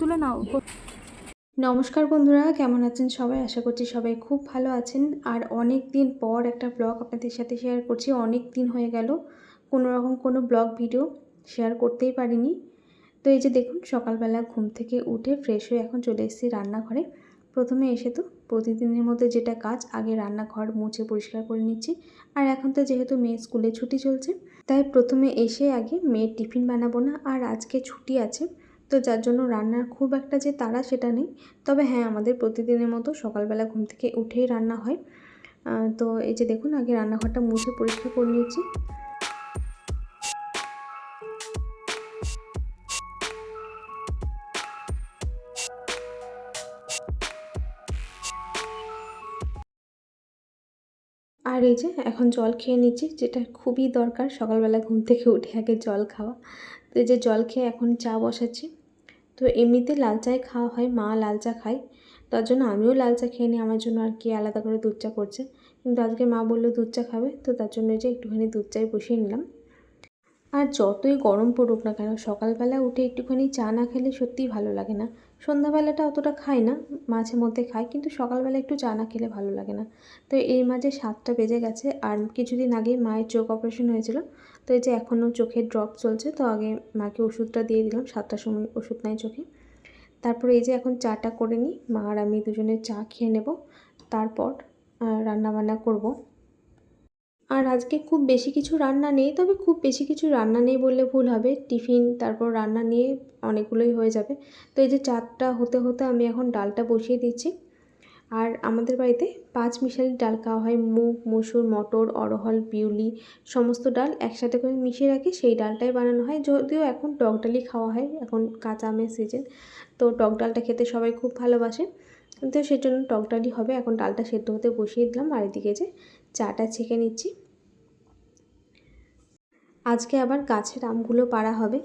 তুলে নাও। নমস্কার বন্ধুরা কেমন আছেন সবাই? আশা করছি সবাই খুব ভালো আছেন। আর অনেক দিন পর একটা ব্লগ আপনাদের সাথে শেয়ার করছি। অনেক দিন হয়ে গেল কোনো রকম কোনো ব্লগ ভিডিও শেয়ার করতেই পারিনি। তো এই যে দেখুন সকালবেলা ঘুম থেকে উঠে ফ্রেশ হয়ে এখন চলে এসেছি রান্নাঘরে। প্রথমে এসে তো প্রতিদিনের মধ্যে যেটা কাজ আগে রান্নাঘর মুছে পরিষ্কার করে নিচ্ছি। আর এখন তো যেহেতু মেয়ে স্কুলে ছুটি চলছে তাই প্রথমে এসে আগে মেয়ের টিফিন বানাবো না। আর আজকে ছুটি আছে তো যার জন্য রান্নার খুব একটা যে তাড়া সেটা নেই। তবে হ্যাঁ আমাদের প্রতিদিনের মতো সকালবেলা ঘুম থেকে উঠেই রান্না হয়। তো এই যে দেখুন, আগে রান্নাঘরটা মুছে পরিষ্কার করে নিয়েছি। আর এই যে এখন জল খেয়ে নিচ্ছি, যেটা খুবই দরকার সকালবেলা ঘুম থেকে উঠে আগে জল খাওয়া। তো এই যে জল খেয়ে এখন চা বসাচ্ছি। তো এমনিতে লাল চাই খাওয়া হয়, মা লাল চা খায়। তার জন্য আমিও লাল চা খেয়ে নিই, আমার জন্য আর কি আলাদা করে দুধ চা করছে। কিন্তু আজকে মা বলল দুধ চা খাবে, তো তার জন্য যে একটুখানি দুধ চাই বসিয়ে নিলাম। আর যতই গরম পড়ুক না কেন, সকালবেলা উঠে একটুখানি চা না খেলে সত্যিই ভালো লাগে না। সন্ধ্যাবেলাটা অতটা খাই না, মাঝে মধ্যে খাই কিন্তু সকালবেলা একটু চা না খেলে ভালো লাগে না। তো এই মাঝে সাতটা বেজে গেছে, আর কিছুদিন আগেই মায়ের চোখ অপারেশন হয়েছিল তো এই যে এখনও চোখের ড্রপ চলছে, তো আগে মাকে ওষুধটা দিয়ে দিলাম, সাতটার সময় ওষুধ নাই চোখে। তারপরে এই যে এখন চাটা করে নিই, মা আর আমি দুজনে চা খেয়ে নেব, তারপর রান্না বান্না করব। আর আজকে খুব বেশি কিছু রান্না নেই, তবে খুব বেশি কিছু রান্না নেই বললে ভুল হবে। টিফিন, তারপর রান্না নিয়ে অনেকগুলোই হয়ে যাবে। তো এই যে চারটা হতে হতে আমি এখন ডালটা বসিয়ে দিচ্ছি। আর আমাদের বাড়িতে পাঁচ মিশালি ডাল খাওয়া হয়। মুগ, মসুর, মটর অরহল বিউলি সমস্ত ডাল একসাথে করে মিশিয়ে রাখি। সেই ডালটাই বানানো হয়। যদিও এখন টক ডালই খাওয়া হয়। এখন কাঁচা আমের সিজন তো টক ডালটা খেতে সবাই খুব ভালোবাসে। তো সেই জন্য টক ডালই হবে। এখন ডালটা সেদ্ধ হতে বসিয়ে দিলাম। আর এদিকে যে চাটা ছেঁকে নিচ্ছি। আজকে আবার গাছের আমগুলো পাড়া হবে।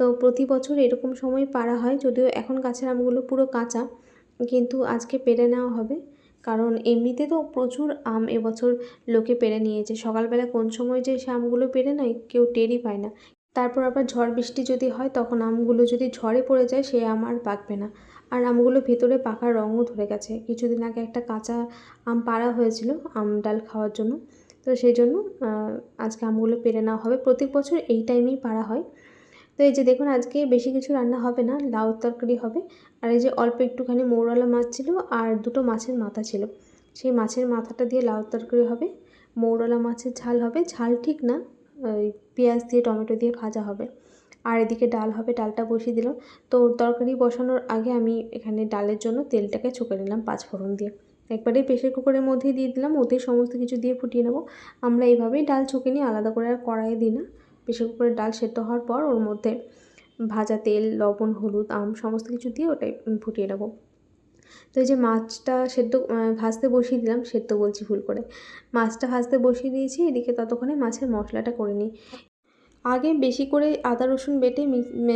তো প্রতি বছর এরকম সময় পাড়া হয়। যদিও এখন গাছের আমগুলো পুরো কাঁচা। কিন্তু আজকে পেরে নেওয়া হবে। কারণ এমনিতে তো প্রচুর আম এবছর লোকে পেরে নিয়েছে। সকালবেলা কোন সময় যে সে আমগুলো পেরে নেয়, কেউ টেরই পায় না। তারপর আবার ঝড় বৃষ্টি যদি হয়, তখন আমগুলো যদি ঝড়ে পড়ে যায়, সে আম আর পাকবে না। আর আমগুলো ভেতরে পাকার রঙও ধরে গেছে। কিছুদিন আগে একটা কাঁচা আম পাড়া হয়েছিল আম ডাল খাওয়ার জন্য। তো সেই জন্য আজকে আমগুলো পেরে নেওয়া হবে। প্রত্যেক বছর এই টাইমেই পাড়া হয়। তো এই যে দেখুন, আজকে বেশি কিছু রান্না হবে না, লাউ তরকারি হবে। আর এই যে অল্প একটুখানি মৌরলা মাছ ছিল আর দুটো মাছের মাথা ছিল। সেই মাছের মাথাটা দিয়ে লাউ তরকারি হবে, মৌরালা মাছের ঝাল হবে। ঝাল ঠিক না, ওই পেঁয়াজ দিয়ে, টমেটো দিয়ে ভাজা হবে। আর এদিকে ডাল হবে, ডালটা বসিয়ে দিলাম। তো তরকারি বসানোর আগে আমি এখানে ডালের জন্য তেলটাকে ছুঁকে নিলাম পাঁচ ফোড়ন দিয়ে। একবারে প্রেশার কুকারের মধ্যেই দিয়ে দিলাম ওতেই সমস্ত কিছু দিয়ে ফুটিয়ে নেব। আমরা এইভাবেই ডাল ছুঁকে নিই আলাদা করে আর কড়াইয়ে দিই না। প্রেশার কুকারে ডাল সেদ্ধ হওয়ার পর ওর মধ্যে ভাজা তেল, লবণ, হলুদ, আম সমস্ত কিছু দিয়ে ওটাই ফুটিয়ে নেব। তো এই যে মাছটা সেদ্ধ ভাজতে বসিয়ে দিলাম, সেদ্ধ বলছি ভুল করে। মাছটা ভাজতে বসিয়ে দিয়েছি, এদিকে ততক্ষণে মাছের মশলাটা করে নিই। আগে বেশি করে আদা, রসুন বেটে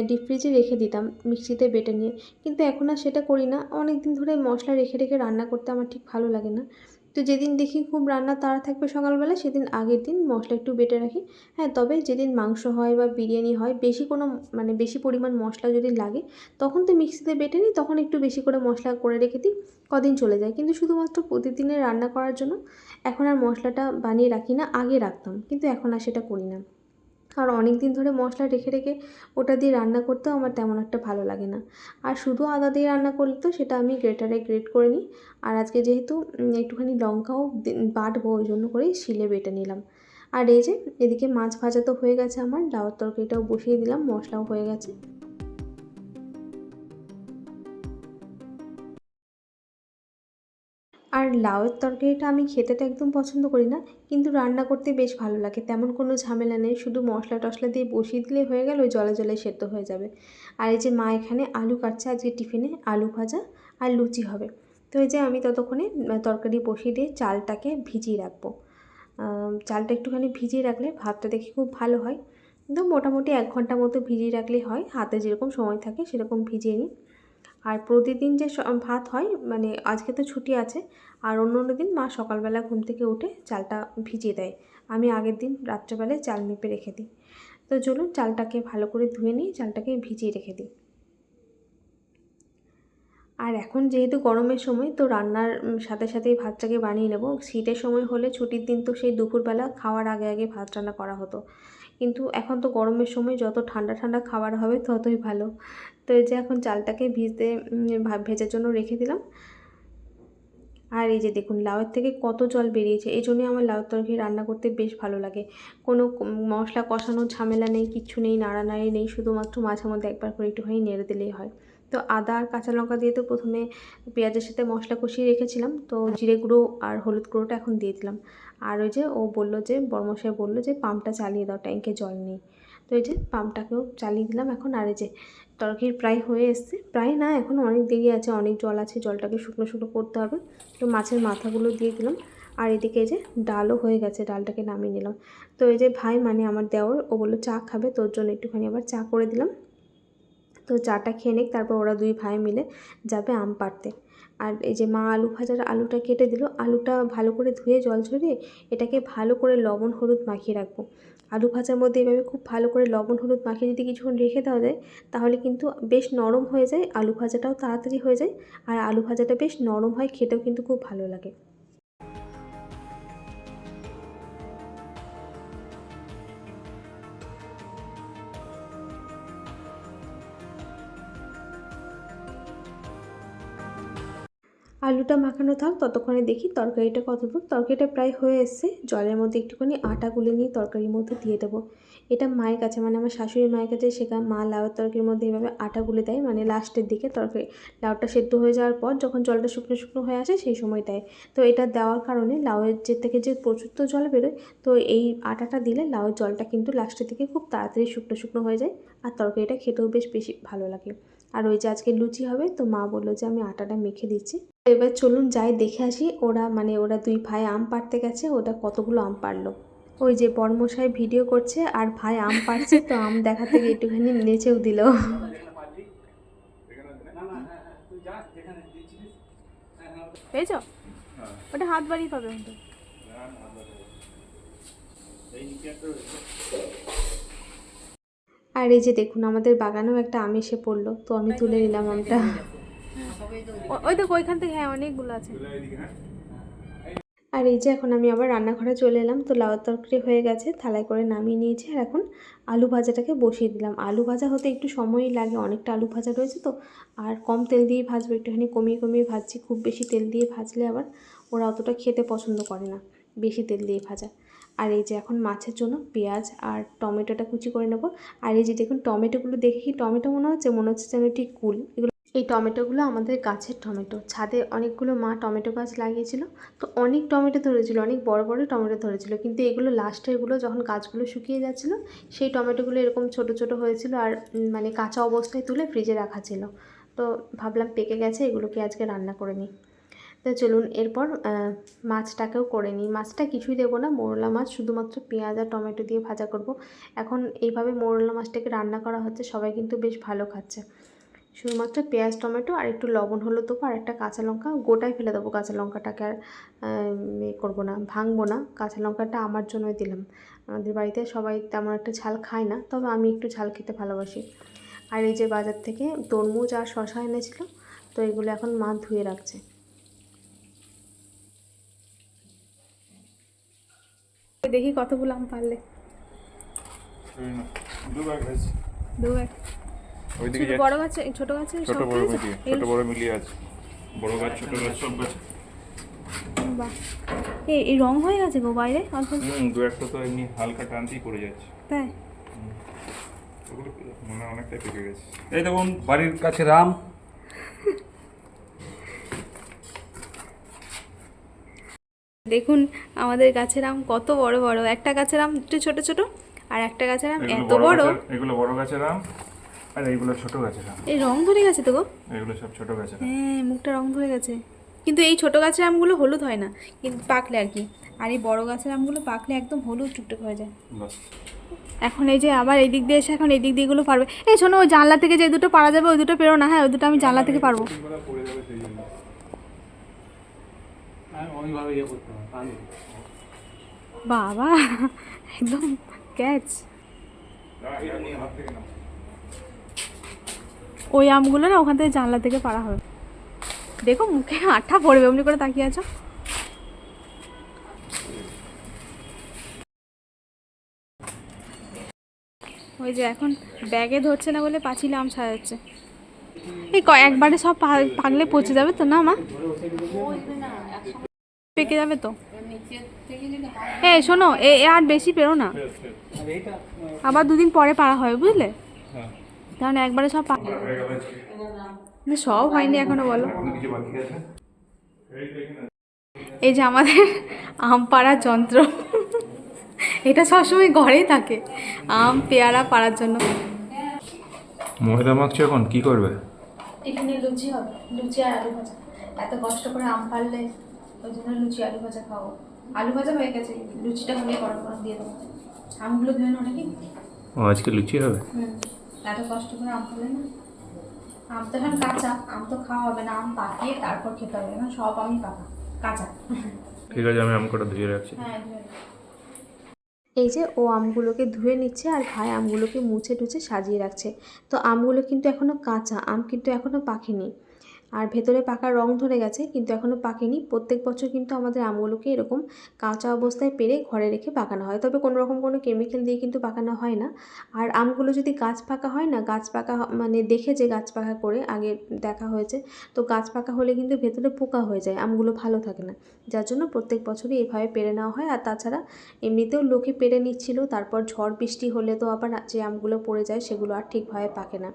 ডিপ ফ্রিজে রেখে দিতাম, মিক্সিতে বেটে নিয়ে। কিন্তু এখন আর সেটা করি না। অনেক দিন ধরে মশলা রেখে রেখে রান্না করতে আমার ঠিক ভালো লাগে না। তো যেদিন দেখি খুব রান্না তাড়া থাকবে সকালবেলা, সেদিন আগের দিন মশলা একটু বেটে রাখি। হ্যাঁ তবে যেদিন মাংস হয় বা বিরিয়ানি হয়, বেশি কোনো মানে বেশি পরিমাণ মশলা যদি লাগে, তখন তো মিক্সিতে বেটে নিই, তখন একটু বেশি করে মশলা করে রেখে দিই, কদিন চলে যায়। কিন্তু শুধুমাত্র প্রতিদিনের রান্না করার জন্য এখন আর মশলাটা বানিয়ে রাখি না, আগে রাখতাম, কিন্তু এখন আর সেটা করি না। আর অনেক দিন ধরে মশলা রেখে রেখে ওটা দিয়ে রান্না করতেও আমার তেমন একটা ভালো লাগে না। আর শুধু আদা দিয়ে রান্না করলে তো সেটা আমি গ্রেটারে গ্রেট করে নিই। আর আজকে যেহেতু একটুখানি লঙ্কাও বাটবো ওই জন্য করেই শিলে বেটে নিলাম। আর এই যে, এদিকে মাছ ভাজা তো হয়ে গেছে আমার লাউর তরকারিটাও বসিয়ে দিলাম, মশলাও হয়ে গেছে। আর লাউয়ের তরকারিটা আমি খেতে তো একদম পছন্দ করি না, কিন্তু রান্না করতে বেশ ভালো লাগে। তেমন কোনো ঝামেলা নেই, শুধু মশলা টশলা দিয়ে বসিয়ে দিলে হয়ে গেল জলে জলে সেদ্ধ হয়ে যাবে। আর এই যে মা এখানে আলু কাটছে আজকে টিফিনে, আলু ভাজা আর লুচি হবে। তো এই যে আমি ততক্ষণে তরকারি বসিয়ে দিয়ে চালটাকে ভিজিয়ে রাখব। চালটা একটুখানি ভিজিয়ে রাখলে ভাতটা দেখে খুব ভালো হয়। তো মোটামুটি এক ঘণ্টা মতো ভিজিয়ে রাখলেই হয়, হাতে যেরকম সময় থাকে সেরকম ভিজিয়ে নিই। আর প্রতিদিন যে ভাত হয় মানে আজকে তো ছুটি আছে, আর অন্য অন্য দিন মা সকালবেলা ঘুম থেকে উঠে চালটা ভিজিয়ে দেয়। আমি আগের দিন রাত্রেবেলায় চাল মেপে রেখে দিই। তো চলুন চালটাকে ভালো করে ধুয়ে নিয়ে চালটাকে ভিজিয়ে রেখে দিই। আর এখন যেহেতু গরমের সময়, তো রান্নার সাথে সাথেই ভাতটাকে বানিয়ে নেব। শীতের সময় হলে ছুটির দিন তো সেই দুপুরবেলা খাওয়ার আগে আগে ভাত রান্না করা হতো। কিন্তু এখন তো গরমের সময় যত ঠান্ডা ঠান্ডা খাবার হবে ততই ভালো। তো এই যে এখন চালটাকে ভিজতে ভেজার জন্য রেখে দিলাম। আর এই যে দেখুন, লাউয়ের থেকে কত জল বেরিয়েছে, এই জন্যই আমার লাউয়ের তরকারি রান্না করতে বেশ ভালো লাগে। কোনো মশলা কষানোর ঝামেলা নেই, কিচ্ছু নেই, নাড়ানাড়ি নেই, শুধুমাত্র মাঝে মধ্যে একবার করে একটুখানি নেড়ে দিলেই হয়। তো আদা আর কাঁচা লঙ্কা দিয়ে তো প্রথমে পেঁয়াজের সাথে মশলা কষিয়ে রেখেছিলাম, তো জিরে গুঁড়ো আর হলুদ গুঁড়োটা এখন দিয়ে দিলাম। আর ওই যে ও বলল যে বর্মশাই বলল যে, পাম্পটা চালিয়ে দাও ট্যাঙ্কে জল নেই। তো এই যে পাম্পটাকেও চালিয়ে দিলাম এখন। আর এই যে তরকারি প্রায় হয়ে এসছে। প্রায় না, এখন অনেক দেরি আছে, অনেক জল আছে, জলটাকে শুকনো শুকনো করতে হবে। তো মাছের মাথাগুলো দিয়ে দিলাম। আর এদিকে যে ডালও হয়ে গেছে, ডালটাকে নামিয়ে নিলাম। তো এই যে ভাই মানে আমার দেওয়ার ও বলল চা খাবে, তোর জন্য একটুখানি আবার চা করে দিলাম। তো চাটা খেয়ে নিক, তারপর ওরা দুই ভাই মিলে যাবে আম পাড়তে। আর এই যে মা আলু ভাজার আলুটা কেটে দিল, আলুটা ভালো করে ধুয়ে জল ঝরিয়ে এটাকে ভালো করে লবণ হলুদ মাখিয়ে রাখব। আলু ভাজার মধ্যে এভাবে খুব ভালো করে লবণ হলুদ মাখিয়ে যদি কিছুক্ষণ রেখে দেওয়া যায়, তাহলে কিন্তু বেশ নরম হয়ে যায়, আলু ভাজাটাও তাড়াতাড়ি হয়ে যায়, আর আলু ভাজাটা বেশ নরম হয়, খেতেও কিন্তু খুব ভালো লাগে। আলুটা মাখানো থাক, ততক্ষণে দেখি তরকারিটা কত দূর তরকারিটা প্রায় হয়ে এসছে। জলের মধ্যে একটুখানি আটা গুলে নিয়ে তরকারির মধ্যে দিয়ে দেবো। এটা মায়ের কাছে মানে আমার শাশুড়ি মায়ের কাছে শেখা মা লাউয়ের তরকারির মধ্যে এভাবে আটা গুলে দেয়। মানে লাস্টের দিকে তরকারি লাউটা সেদ্ধ হয়ে যাওয়ার পর যখন জলটা শুকনো শুকনো হয়ে আসে, সেই সময় দেয়। তো এটা দেওয়ার কারণে লাউয়ের যে থেকে যে প্রচুর তো জল বেরোয়, তো এই আটাটা দিলে লাউয়ের জলটা কিন্তু লাস্টের দিকে খুব তাড়াতাড়ি শুকনো শুকনো হয়ে যায়। আর তরকারিটা খেতেও বেশ বেশি ভালো লাগে। আর ওই যে আজকে লুচি হবে, তো মা বলল যে আমি আটাটা মেখে দিচ্ছি। তো এবার চলুন যাই, দেখে আসি ওরা মানে ওরা দুই ভাই আম পাড়তে গেছে, ওটা কতগুলো আম পারল ওই যে বর্মশাই ভিডিও করছে, আর ভাই আম পাড়ছে, তো আম দেখাতে গিয়ে একটুখানি নেচেও দিল। পেয়েছ? ওটা হাত বাড়িয়ে পাবে আর এই যে দেখুন আমাদের বাগানেও একটা আম এসে পড়ল। তো আমি তুলে নিলাম আমটা। ওই দেখো ওইখান থেকে হ্যাঁ অনেকগুলো আছে। আর এই যে এখন আমি আবার রান্নাঘরে চলে এলাম। তো লাউয়ের তরকারি হয়ে গেছে থালায় করে নামিয়ে নিয়েছি। আর এখন আলু ভাজাটাকে বসিয়ে দিলাম। আলু ভাজা হতে একটু সময়ই লাগে অনেকটা আলু ভাজা রয়েছে তো। আর কম তেল দিয়ে ভাজবো একটুখানি কমিয়ে কমিয়ে ভাজছি। খুব বেশি তেল দিয়ে ভাজলে আবার ওরা অতটা খেতে পছন্দ করে না বেশি তেল দিয়ে ভাজা। আর এই যে এখন মাছের জন্য পেঁয়াজ আর টমেটোটা কুচি করে নেব। আর এই যে দেখুন, টমেটোগুলো দেখে কি টমেটো মনে হচ্ছে? মনে হচ্ছে যেন ঠিক কুল। এগুলো এই টমেটোগুলো আমাদের গাছের টমেটো। ছাদে অনেকগুলো মা টমেটো গাছ লাগিয়েছিল। তো অনেক টমেটো ধরেছিল, অনেক বড় বড় টমেটো ধরেছিল। কিন্তু এগুলো লাস্টেরগুলো যখন গাছগুলো শুকিয়ে যাচ্ছিল, সেই টমেটোগুলো এরকম ছোট ছোট হয়েছিল আর মানে কাঁচা অবস্থায় তুলে ফ্রিজে রাখা ছিল। তো ভাবলাম পেকে গেছে, এগুলোকে আজকে রান্না করে নিই। তো চলুন এরপর মাছটাকেও করে নিই। মাছটা কিছুই দেবো না, মোরলা মাছ শুধুমাত্র পেঁয়াজ আর টমেটো দিয়ে ভাজা করব। এখন এইভাবে মোরলা মাছটাকে রান্না করা হচ্ছে, সবাই কিন্তু বেশ ভালো খাচ্ছে। শুধুমাত্র পেঁয়াজ, টমেটো আর একটু লবণ, হলুদ দেবো, আর একটা কাঁচা লঙ্কা গোটায় ফেলে দেবো কাঁচা লঙ্কাটাকে আর এ করব না, ভাঙবো না। কাঁচা লঙ্কাটা আমার জন্যই দিলাম। আমাদের বাড়িতে সবাই তেমন একটা ঝাল খায় না, তবে আমি একটু ঝাল খেতে ভালোবাসি। আর এই যে বাজার থেকে তরমুজ আর শশা এনেছিল, তো এগুলো এখন মা ধুয়ে রাখছে। দেখি কতগুলো আম পারলে। দু ভাগ দু এক ওইদিকে ছোট যাচ্ছে। বড় গাছে ছোট গাছে ছোট বড় মিলিয়ে ছোট বড় মিলিয়ে আছে। বড় গাছ ছোট গাছ সব গাছ বাহ। এই এই রং হয়ে গেছে গো বাইরে? অল্প হুম দু একটা তো এমনি হালকা টানতেই পড়ে যাচ্ছে। তাই? মনে অনেকটাই পেকে গেছে। এই দেখুন বাড়ির কাছে রাম। দেখুন আমাদের গাছের আম কত বড় বড়। একটা গাছের আম একটু ছোট ছোট আর একটা গাছের আম এত বড় এগুলো বড় গাছের আম আর এইগুলো ছোট গাছের আম। এই রং ধরে গেছে তো গো। এগুলো সব ছোট গাছের হ্যাঁ মুখটা রং ধরে গেছে। কিন্তু এই ছোট গাছের আমগুলো হলুদ হয় না কিন্তু পাকলে আর কি। আর এই বড় গাছের আমগুলো পাকলে একদম হলুদ টুকটুক হয়ে যায়। এখন এই যে আবার এই দিক দিয়ে এসে এখন এই দিক দিয়ে এগুলো পারবে। এই শোনো ওই জানলা থেকে যে দুটো পারা যাবে ওই দুটো পেরো না। হ্যাঁ ওই দুটো আমি জানলা থেকে পারব পড়ে যাবে সেই জন্য ওইভাবে ইয়ে করতে হবে পানি বাবা একদম ক্যাচ ওই আমগুলো না ওখান থেকে জানলা থেকে পারা হবে। দেখো মুখে আঠা পড়বে অমনি করে তাকিয়ে আছো। ওই যে এখন ব্যাগে ধরছে না বলে পাঁচিলে আম সাজাচ্ছে এই ক, একবারে সব পা- পাকলে পচে যাবে তো না মা? পেকে যাবে তো? এ, শোনো, এ আর বেশি পেরো না। আবার দুদিন পরে পারা হবে, বুঝলে? হ্যাঁ কারণ একবারে সব হয়ে সব হয়নি এখনও, বলো। এই যে আমাদের আম পাড়ার যন্ত্র। এটা সবসময় ঘরেই থাকে। আম, পেয়ারা পাড়ার জন্য। ময়দা মাখছো এখন, কি করবে? এখানে লুচি হবে লুচি আর আলু ভাজা। এত কষ্ট করে আম পারলে ওই জন্য লুচি আলু ভাজা খাব আলু ভাজা হয়ে গেছে লুচিটা হলে গরম গরম দিয়ে দেবো। আমগুলো ধুয়ে নাও নাকি? ও আজকে লুচি হবে? হুম এত কষ্ট করে আম পারলে না। আম তো এখন কাঁচা আম তো খাওয়া হবে না আম পাকিয়ে তারপর খেতে হবে এখন সব আমি পাকা কাঁচা। ঠিক আছে আমি আম কটা ধুয়ে রাখছি। হ্যাঁ ধুয়ে। এই যে ও আমগুলোকে ধুয়ে নিচ্ছে আর ভাই আমগুলোকে মুছে টুছে সাজিয়ে রাখছে। তো আমগুলো কিন্তু এখনও কাঁচা, আম কিন্তু এখনও পাকেনি। আর ভেতরে পাকা রং ধরে গেছে, কিন্তু এখনও পাকেনি। প্রত্যেক বছর কিন্তু আমাদের আমগুলোকে এরকম কাঁচা অবস্থায় পেরে ঘরে রেখে পাকানো হয়। তবে কোনো রকম কোনো কেমিক্যাল দিয়ে কিন্তু পাকানো হয় না। আর আমগুলো যদি গাছ পাকা হয় না, গাছ পাকা মানে দেখে যে গাছ পাকা করে আগে দেখা হয়েছে, তো গাছ পাকা হলে কিন্তু ভেতরে পোকা হয়ে যায়, আমগুলো ভালো থাকে না। যার জন্য প্রত্যেক বছরই এভাবে পেরে নেওয়া হয়। আর তাছাড়া এমনিতেও লোকে পেরে নিচ্ছিল, তারপর ঝড় বৃষ্টি হলে তো আবার যে আমগুলো পড়ে যায়, সেগুলো আর ঠিকভাবে পাকে না।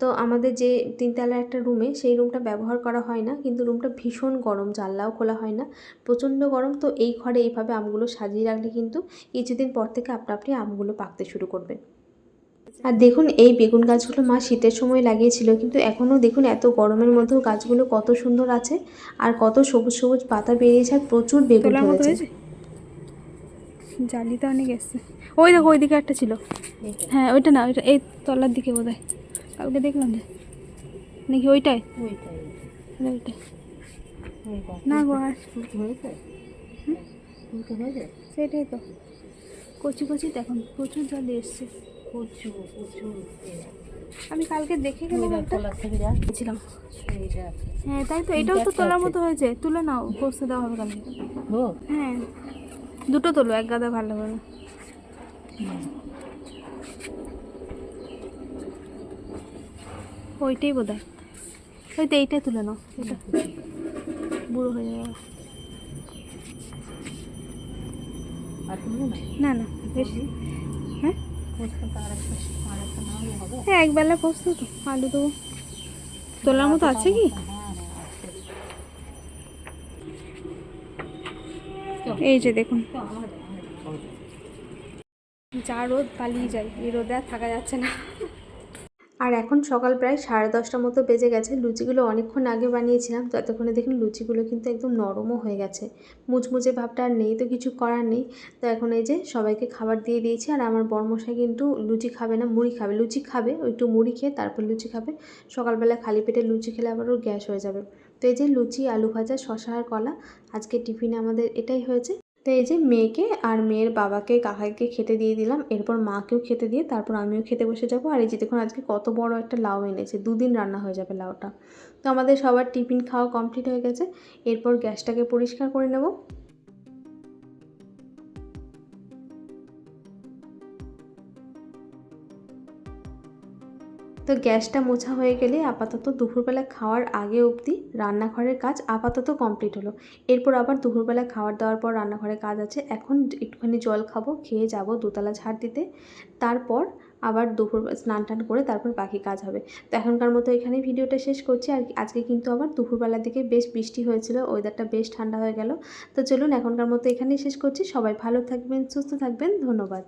তো আমাদের যে তিনতলা একটা রুমে সেই রুমটা ব্যবহার করা হয় না কিন্তু রুমটা ভীষণ গরম জানলাও খোলা হয় না প্রচণ্ড গরম তো এই ঘরে এইভাবে আমগুলো সাজিয়ে রাখলে কিন্তু কিছুদিন পর থেকে আপনা আপনি আমগুলো পাকতে শুরু করবে। আর দেখুন এই বেগুন গাছগুলো মা শীতের সময় লাগিয়েছিল কিন্তু এখনও দেখুন এত গরমের মধ্যেও গাছগুলো কত সুন্দর আছে আর কত সবুজ সবুজ পাতা বেরিয়েছে আর প্রচুর বেগুন হয়েছে জালিটা অনেক এসছে ওই দেখো ওইদিকে একটা ছিল। হ্যাঁ ওইটা না ওইটা এই তলার দিকে বোধ হয় কালকে দেখলাম যে। নাকি ওইটাই? না, ওইটাই। না গো আর? সেটাই তো। কচি কচি দেখুন প্রচুর জল এসছে। আমি কালকে দেখে গেলাম ছিলাম হ্যাঁ তাই তো এটাও তো তোলার মতো হয়েছে। তুলে নাও কষতে দেওয়া হবে কালকে। হ্যাঁ। দুটো তোলো এক গাদা ভালো হবে ওইটাই বোধ হয় ওই তো এইটাই তুলে নাও এটা। বুড়ো হয়ে যাবে। না? না বেশি। হ্যাঁ? হ্যাঁ একবেলা পোস্ত তো আলু দেবো। তোলার মতো আছে কি? এই যে দেখুন। যা রোদ পালিয়ে যায় এই রোদে আর থাকা যাচ্ছে না। আর এখন সকাল প্রায় সাড়ে দশটার মতো বেজে গেছে। লুচিগুলো অনেকক্ষণ আগে বানিয়েছিলাম ততক্ষণে দেখুন লুচিগুলো কিন্তু একদম নরমও হয়ে গেছে। মুচমুচে ভাবটা আর নেই, তো কিছু করার নেই। তো এখন এই যে সবাইকে খাবার দিয়ে দিয়েছি, আর আমার বরমশাই কিন্তু লুচি খাবে না, মুড়ি খাবে। লুচি খাবে একটু মুড়ি খেয়ে তারপর লুচি খাবে। সকালবেলা খালি পেটে লুচি খেলে আবার ওর গ্যাস হয়ে যাবে। তো এই যে লুচি, আলু ভাজা শশা আর কলা, আজকে টিফিনে আমাদের এটাই হয়েছে। তো এই যে মেয়েকে আর মেয়ের বাবাকে কাকাকে খেতে দিয়ে দিলাম, এরপর মাকেও খেতে দিয়ে তারপর আমিও খেতে বসে যাব। আর এই যে দেখুন, আজকে কত বড় একটা লাউ এনেছে, দুদিন রান্না হয়ে যাবে লাউটা। তো আমাদের সবার টিফিন খাওয়া কমপ্লিট হয়ে গেছে, এরপর গ্যাসটাকে পরিষ্কার করে নেব। তো গ্যাসটা মোছা হয়ে গেলে আপাতত দুপুরবেলা খাওয়ার আগে অবধি রান্নাঘরের কাজ আপাতত কমপ্লিট হলো। এরপর আবার দুপুরবেলা খাওয়ার দাওয়ার পর রান্নাঘরে কাজ আছে। এখন একটুখানি জল খাব, খেয়ে যাব দোতলা ঝাড় দিতে। তারপর আবার দুপুর স্নান টান করে তারপর বাকি কাজ হবে। তো এখনকার মতো এখানে ভিডিওটা শেষ করছি। আর আজকে কিন্তু আবার দুপুরবেলার দিকে বেশ বৃষ্টি হয়েছিল ওয়েদারটা বেশ ঠান্ডা হয়ে গেল। তো চলুন এখনকার মতো এখানেই শেষ করছি। সবাই ভালো থাকবেন, সুস্থ থাকবেন। ধন্যবাদ।